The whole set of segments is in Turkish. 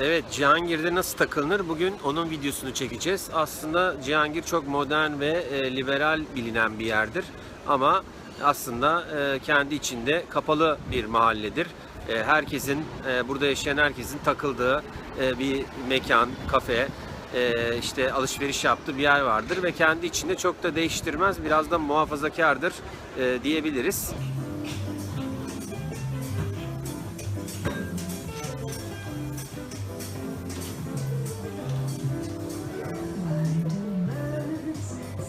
Evet Cihangir'de nasıl takılınır? Bugün onun videosunu çekeceğiz. Aslında Cihangir çok modern ve e, liberal bilinen bir yerdir. Ama aslında e, kendi içinde kapalı bir mahalledir. E, herkesin, burada yaşayan herkesin takıldığı bir mekan, kafe, işte alışveriş yaptığı bir yer vardır ve kendi içinde çok da değiştirmez. Biraz da muhafazakardır diyebiliriz.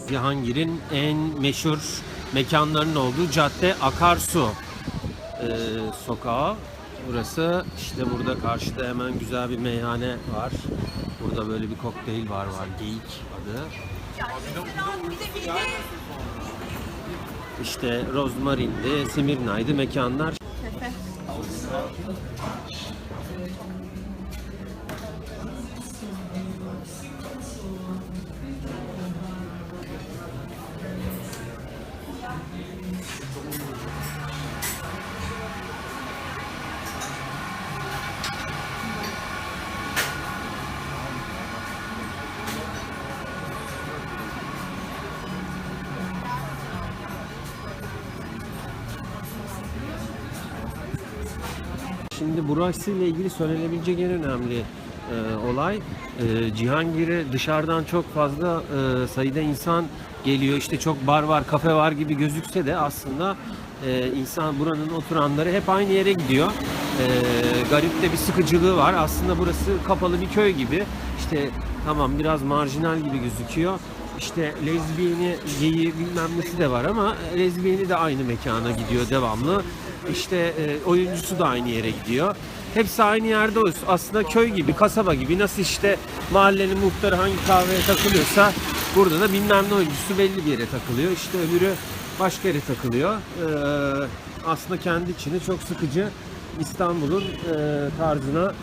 Cihangir'in en meşhur mekanlarının olduğu cadde Akarsu e, sokağı. Burası işte burada karşıda hemen güzel bir meyhane var. Burada böyle bir kokteyl var var Geyik adı. İşte Rozmarin'di, Simirna'ydı mekanlar. Şimdi burası ile ilgili söylenebilecek en önemli e, olay e, Cihangir'e dışarıdan çok fazla e, sayıda insan geliyor. İşte çok bar var, kafe var gibi gözükse de aslında e, insan buranın oturanları hep aynı yere gidiyor. E, garip de bir sıkıcılığı var. Aslında burası kapalı bir köy gibi. İşte tamam biraz marjinal gibi gözüküyor. İşte lezbiyeni, geyi bilmem nesi de var ama lezbiyeni de aynı mekana gidiyor devamlı. İşte e, oyuncusu da aynı yere gidiyor. Hepsi aynı yerde olsun. Aslında köy gibi, kasaba gibi. Nasıl işte mahallenin muhtarı hangi kahveye takılıyorsa burada da bilmem ne oyuncusu belli bir yere takılıyor. İşte öbürü başka yere takılıyor. Ee, aslında kendi içinde çok sıkıcı İstanbul'un e, tarzına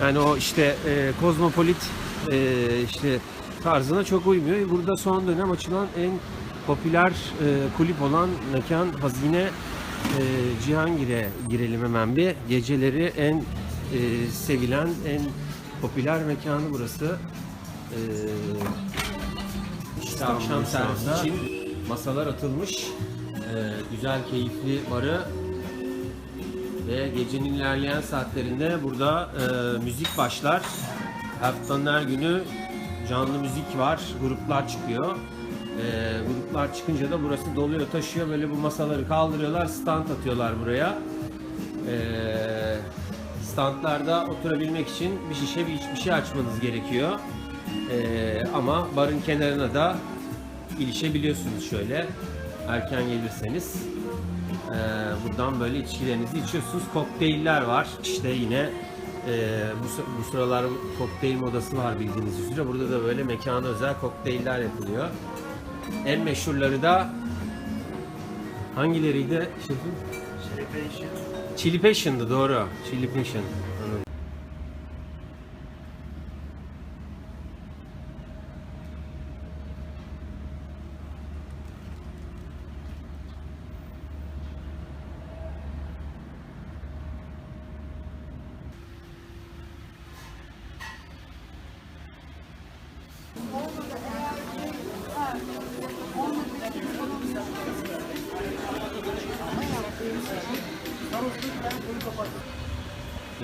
yani o işte e, kozmopolit e, işte tarzına çok uymuyor. Burada son dönem açılan en popüler e, kulüp olan mekan Hazine e, Cihangir'e girelim hemen bir. Geceleri en e, sevilen, en popüler mekanı burası. E, işte akşam servisi için masalar atılmış. E, güzel, keyifli barı ve gecenin ilerleyen saatlerinde burada e, müzik başlar. Haftanın her günü canlı müzik var, gruplar çıkıyor. E, gruplar çıkınca da burası doluyor, taşıyor. Böyle bu masaları kaldırıyorlar, stand atıyorlar buraya. E, standlarda oturabilmek için bir şişe bir, bir şey açmanız gerekiyor. E, ama barın kenarına da ilişebiliyorsunuz şöyle erken gelirseniz. Ee, buradan böyle içkilerinizi içiyorsunuz. Kokteyller var. İşte yine e, bu, bu sıralar kokteyl modası var bildiğiniz üzere. Burada da böyle mekana özel kokteyller yapılıyor. En meşhurları da hangileriydi şefim? Chili Passion'dı doğru. Chili Passion.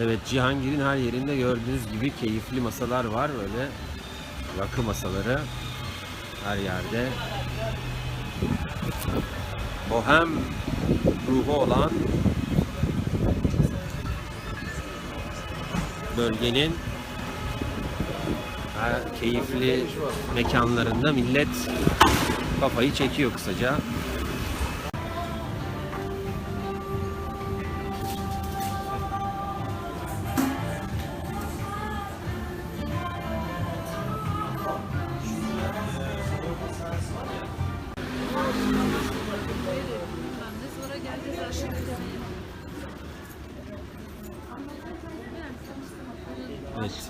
Evet Cihangir'in her yerinde gördüğünüz gibi keyifli masalar var böyle rakı masaları her yerde. Bohem ruhu olan bölgenin keyifli mekanlarında millet kafayı çekiyor kısaca.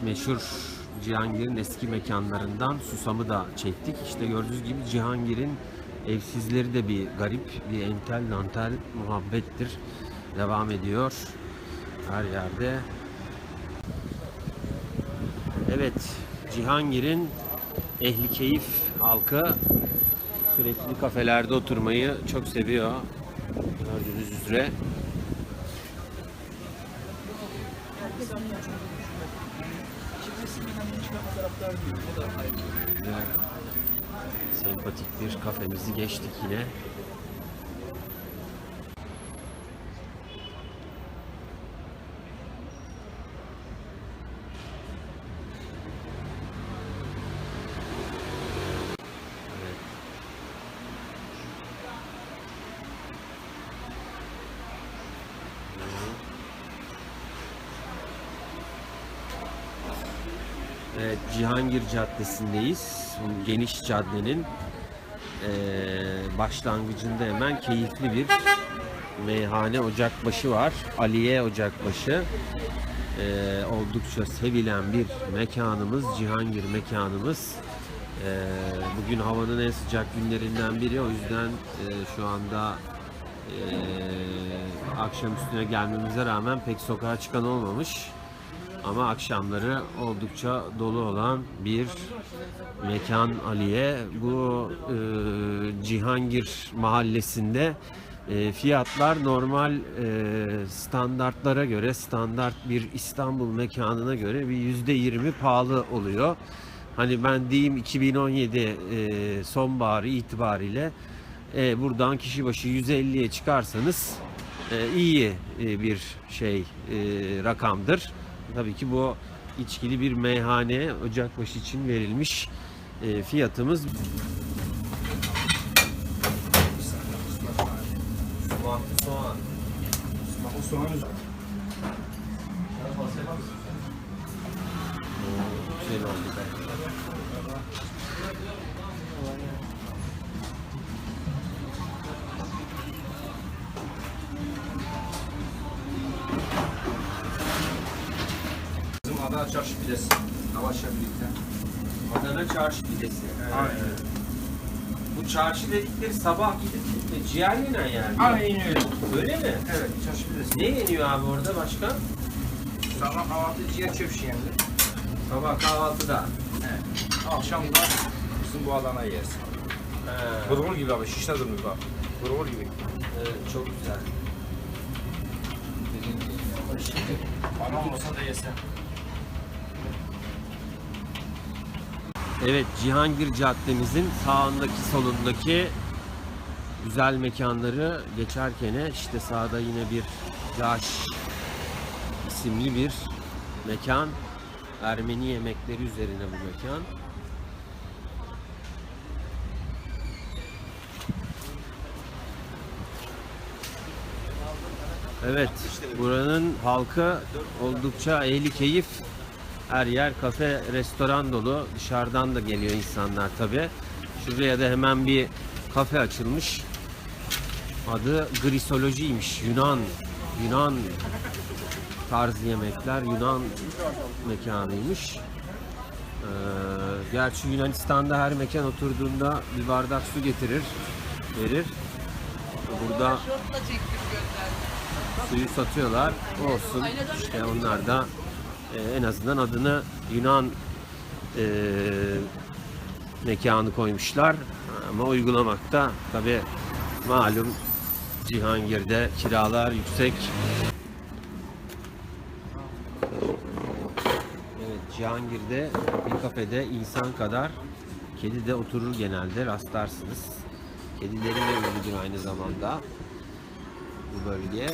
Meşhur Cihangir'in eski mekanlarından Susam'ı da çektik. İşte gördüğünüz gibi Cihangir'in evsizleri de bir garip, bir entel dantel muhabbettir. Devam ediyor her yerde. Evet, Cihangir'in ehli keyif halkı sürekli kafelerde oturmayı çok seviyor. Gördüğünüz üzere. Güzel, Sempatik bir kafemizi geçtik yine. Evet. Evet, Cihangir Caddesi'ndeyiz. Geniş caddenin eee, başlangıcında hemen keyifli bir meyhane Ocakbaşı var. Aliye Ocakbaşı. Eee, oldukça sevilen bir mekanımız, Cihangir mekanımız. Eee, bugün havanın en sıcak günlerinden biri. O yüzden eee, şu anda eee akşam üstüne gelmemize rağmen pek sokağa çıkan olmamış. Ama akşamları oldukça dolu olan bir mekan Aliye. Bu e, Cihangir mahallesinde e, fiyatlar normal e, standartlara göre, standart bir İstanbul mekanına göre bir yüzde yirmi pahalı oluyor. Hani ben diyeyim 2017 e, sonbaharı itibariyle e, buradan kişi başı 150'ye çıkarsanız e, iyi e, bir şey e, rakamdır. Tabii ki bu içkili bir meyhane Ocakbaşı için verilmiş e, fiyatımız. Soğan, soğan. O soğan Güzel oldu Lavaşla birlikte. Adana çarşı pidesi. Aynen. Bu çarşı dedikleri sabah gidip e, ciğer yenen yer mi? Aynen öyle. Öyle mi? Evet, çarşı pidesi. Ne yeniyor abi orada başka? Sabah kahvaltı ciğer çöpşi yendi. Sabah kahvaltıda. Evet. Akşam da bizim bu Adana yeriz. He, Burgur gibi abi, şişte durmuyor bak. Burgur gibi. evet, çok güzel. Anam olsa da yesen. Evet, Cihangir Caddemizin sağındaki solundaki güzel mekanları geçerken işte sağda yine bir Yaş isimli bir mekan. Ermeni yemekleri üzerine bu mekan. Evet, buranın halkı oldukça ehli keyif. Her yer kafe, restoran dolu. Dışarıdan da geliyor insanlar tabi. Şuraya da hemen bir kafe açılmış. Adı Grisolojiymiş. Yunan, Yunan tarzı yemekler, Yunan mekanıymış. Ee, gerçi Yunanistan'da her mekan oturduğunda bir bardak su getirir, verir. Burada suyu satıyorlar. Olsun. İşte onlar da e, en azından adını Yunan e, mekanı koymuşlar. Ama uygulamakta tabi malum Cihangir'de kiralar yüksek. Evet Cihangir'de bir kafede insan kadar kedi de oturur genelde rastlarsınız. Kedilerin de aynı zamanda bu bölge.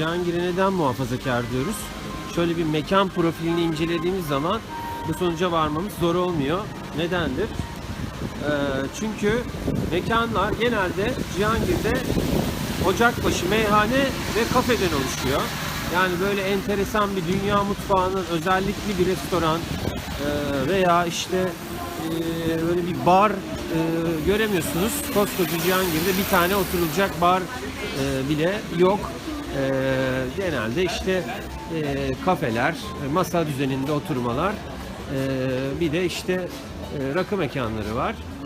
Cihangir'i neden muhafazakar diyoruz? Şöyle bir mekan profilini incelediğimiz zaman bu sonuca varmamız zor olmuyor. Nedendir? Ee, çünkü mekanlar genelde Cihangir'de Ocakbaşı meyhane ve kafeden oluşuyor. Yani böyle enteresan bir dünya mutfağının özellikli bir restoran e, veya işte e, böyle bir bar e, göremiyorsunuz. Koskoca Cihangir'de bir tane oturulacak bar e, bile yok. E, genelde işte e, kafeler, e, masa düzeninde oturmalar, e, bir de işte rakı mekanları var.